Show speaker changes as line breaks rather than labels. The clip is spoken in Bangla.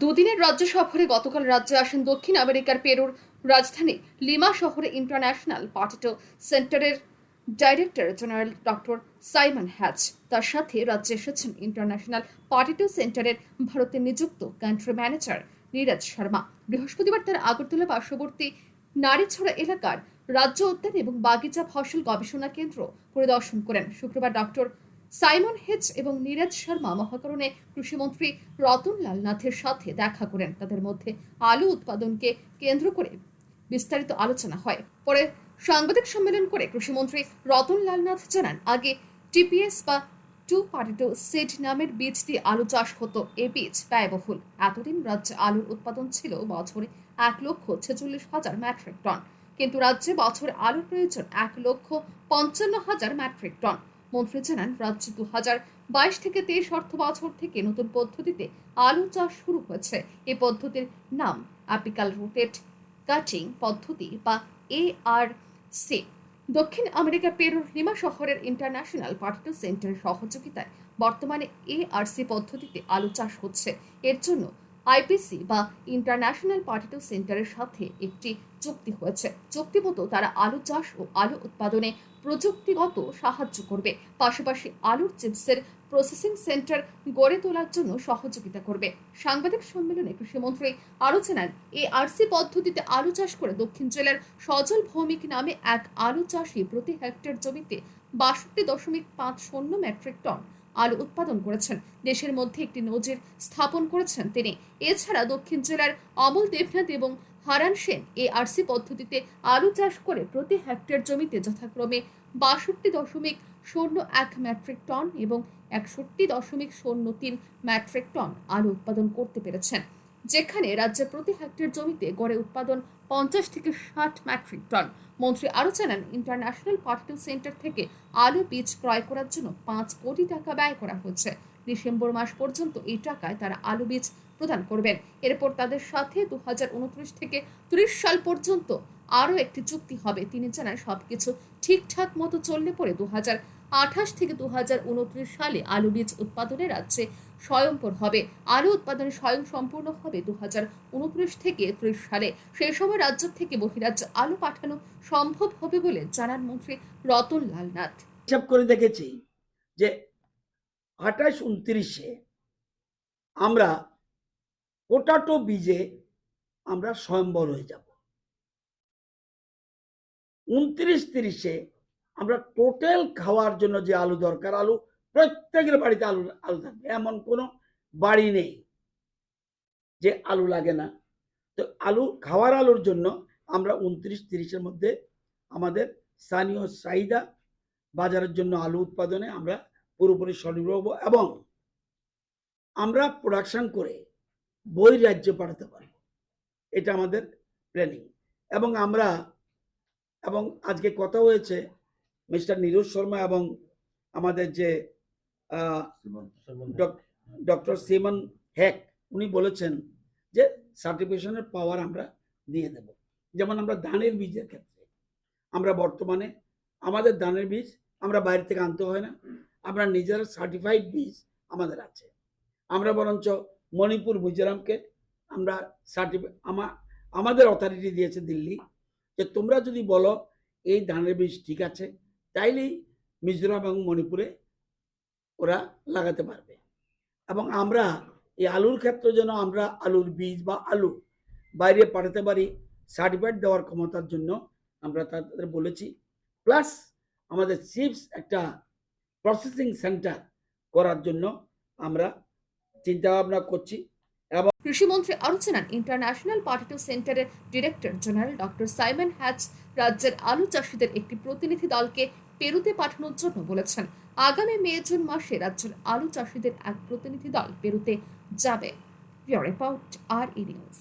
দুদিনের রাজ্য সফরে গতকাল রাজ্যে আসেন দক্ষিণ আমেরিকার পেরুর রাজধানী লিমা শহরে ইন্টারন্যাশনাল পার্টিটো সেন্টারের director general doctor Simon Hatch. তার সাথে রাজ্যে এসেছেন ইন্টারন্যাশনাল পার্টিটো সেন্টারের ভারতে নিযুক্ত কান্ট্রি ম্যানেজার নীরজ শর্মা। বৃহস্পতিবার তার আগরতলা পার্শ্ববর্তী নারীছড়া এলাকার রাজ্য উদ্যান এবং বাগিচা ফসল গবেষণা কেন্দ্র পরিদর্শন করেন। শুক্রবার ডক্টর সাইমন হেচ এবং নীরজ শর্মা মহাকরণে কৃষিমন্ত্রী রতনলাল নাথের সাথে দেখা করেন। তাদের মধ্যে আলু উৎপাদনকে কেন্দ্র করে বিস্তারিত আলোচনা হয়। পরে সাংবাদিক সম্মেলন করে কৃষিমন্ত্রী রতনলাল নাথ জানান, আগে টিপিএস বা টু পার্টিটো সেড নামের বীজ দিয়ে আলু চাষ হতো। এ বীজ ব্যয়বহুল। এতদিন রাজ্যে আলুর উৎপাদন ছিল বছরে এক লক্ষ ছেচল্লিশ হাজার মেট্রিক টন। কিন্তু রাজ্যে বছরে আলুর প্রয়োজন এক লক্ষ পঞ্চান্ন হাজার মেট্রিক টন। মন্ত্রী জানান, রাজ্যে দু হাজার বাইশ থেকে তেইশ অর্থ বছর থেকে নতুন পদ্ধতিতে আলু চাষ শুরু হয়েছে। এই পদ্ধতির নাম অ্যাপিক্যাল রোটেট কাটিং পদ্ধতি বা এ আর সি দক্ষিণ আমেরিকা পেরুর লিমা শহরের ইন্টারন্যাশনাল পার্টিটো সেন্টারের সহযোগিতায় বর্তমানে এআরসি পদ্ধতিতে আলু চাষ হচ্ছে। এর জন্য আইপিসি বা ইন্টারন্যাশনাল পার্টিটো সেন্টারের সাথে একটি চুক্তি হয়েছে। চুক্তি মতো তারা আলু চাষ ও আলু উৎপাদনে প্রযুক্তিগত সাহায্য করবে। পাশাপাশি আলুর চিপসের প্রসেসিং সেন্টার গড়ে তোলার জন্য সহযোগিতা করবে। সাংবাদিক সম্মেলনে কৃষিমন্ত্রী আরও জানান এই আরসি পদ্ধতিতে আলু চাষ করে দক্ষিণ জেলার সজল ভৌমিক নামে এক আলু চাষি প্রতি হেক্টর জমিতে বাষট্টি দশমিক পাঁচ শূন্য মেট্রিক টন আলু উৎপাদন করেছেন। দেশের মধ্যে একটি নজির স্থাপন করেছেন তিনি। এছাড়া দক্ষিণ জেলার অমল দেবনাথ এবং হারান সেন এই আরসি পদ্ধতিতে আলু চাষ করে প্রতি হেক্টর জমিতে যথাক্রমে বাষট্টি দশমিক শূন্য এক মেট্রিক টন এবং একষট্টি দশমিক শূন্য তিন মেট্রিক টন আলু উৎপাদন করতে পেরেছেন, যেখানে রাজ্যে প্রতি হেক্টর জমিতে গড়ে উৎপাদন পঞ্চাশ থেকে ষাট মেট্রিক টন। মন্ত্রী আরও জানান, ইন্টারন্যাশনাল পার্টিটো সেন্টার থেকে আলু বীজ ক্রয় করার জন্য পাঁচ কোটি টাকা ব্যয় করা হয়েছে। ডিসেম্বর মাস পর্যন্ত এই টাকায় তারা আলু বীজ প্রদান করবেন। এরপর তাদের সাথে দু হাজার উনত্রিশ থেকে ত্রিশ সাল পর্যন্ত আরও একটি চুক্তি হবে। তিনি জানান, সবকিছু ঠিকঠাক মতো চললে পরে দু আঠাশ থেকে দুহাজার উনত্রিশ সালে আলু বীজ উৎপাদনে রাজ্যে স্বয়ংপর হবে। আলু উৎপাদনে স্বয়ং সম্পূর্ণ হবে দু থেকে ত্রিশ সালে। সেই সময় রাজ্য থেকে বহিরাজ্যে আলু পাঠানো সম্ভব হবে বলে জানান মন্ত্রী রতন লাল নাথ।
হিসাব করে দেখেছি যে আঠাশ উনত্রিশে আমরা পোটাটো বীজে আমরা স্বয়ম্বর হয়ে যাব। উনত্রিশ তিরিশে আমরা টোটাল খাওয়ার জন্য যে আলু দরকার, আলু প্রত্যেকের বাড়িতে আলু আলু থাকবে। এমন কোনো বাড়ি নেই যে আলু লাগে না। তো আলু, খাওয়ার আলুর জন্য আমরা উনত্রিশ তিরিশের মধ্যে আমাদের স্থানীয় চাহিদা, বাজারের জন্য আলু উৎপাদনে আমরা পুরোপুরি স্বনির্ভর হব এবং আমরা প্রোডাকশন করে বই রাজ্যে পাঠাতে পারব। এটা আমাদের প্ল্যানিং এবং আমরা এবং আজকে কথা হয়েছে মিস্টার নীরজ শর্মা এবং আমাদের যে ডক্টর সিমন হ্যাক উনি বলেছেন যে সার্টিফিকেশনের পাওয়ার আমরা দিয়ে দেব। যেমন আমরা ধানের বীজের ক্ষেত্রে আমরা বর্তমানে আমাদের ধানের বীজ আমরা বাইরে থেকে আনতে হয় না আমরা নিজেরা সার্টিফাইড বীজ আমাদের আছে। আমরা বরঞ্চ মণিপুর মিজোরামকে আমরা সার্টিফাই আমা, আমাদের অথরিটি দিয়েছে দিল্লি, যে তোমরা যদি বলো এই ধানের বীজ ঠিক আছে, তাইলেই মিজোরাম এবং মণিপুরে ওরা লাগাতে পারবে। এবং আমরা এই আলুর ক্ষেত্রে যেন আমরা আলুর বীজ বা আলু বাইরে পাঠাতে পারি সার্টিফাইড দেওয়ার ক্ষমতার জন্য আমরা তাদের বলেছি। প্লাস আমাদের চিপস একটা প্রসেসিং সেন্টার করার জন্য আমরা চিন্তা ভাবনা করছি
কৃষিমন্ত্রী আরও জানান ইন্টারন্যাশনাল পার্টিটিভ সেন্টারের director general doctor Simon Hatch রাজ্যের আলু চাষিদের একটি প্রতিনিধি দলকে পেরুতে পাঠানোর জন্য বলেছেন, আগামী মে জুন মাসে রাজ্যের আলু চাষিদের এক প্রতিনিধি দল পেরুতে যাবে। Report, R E news.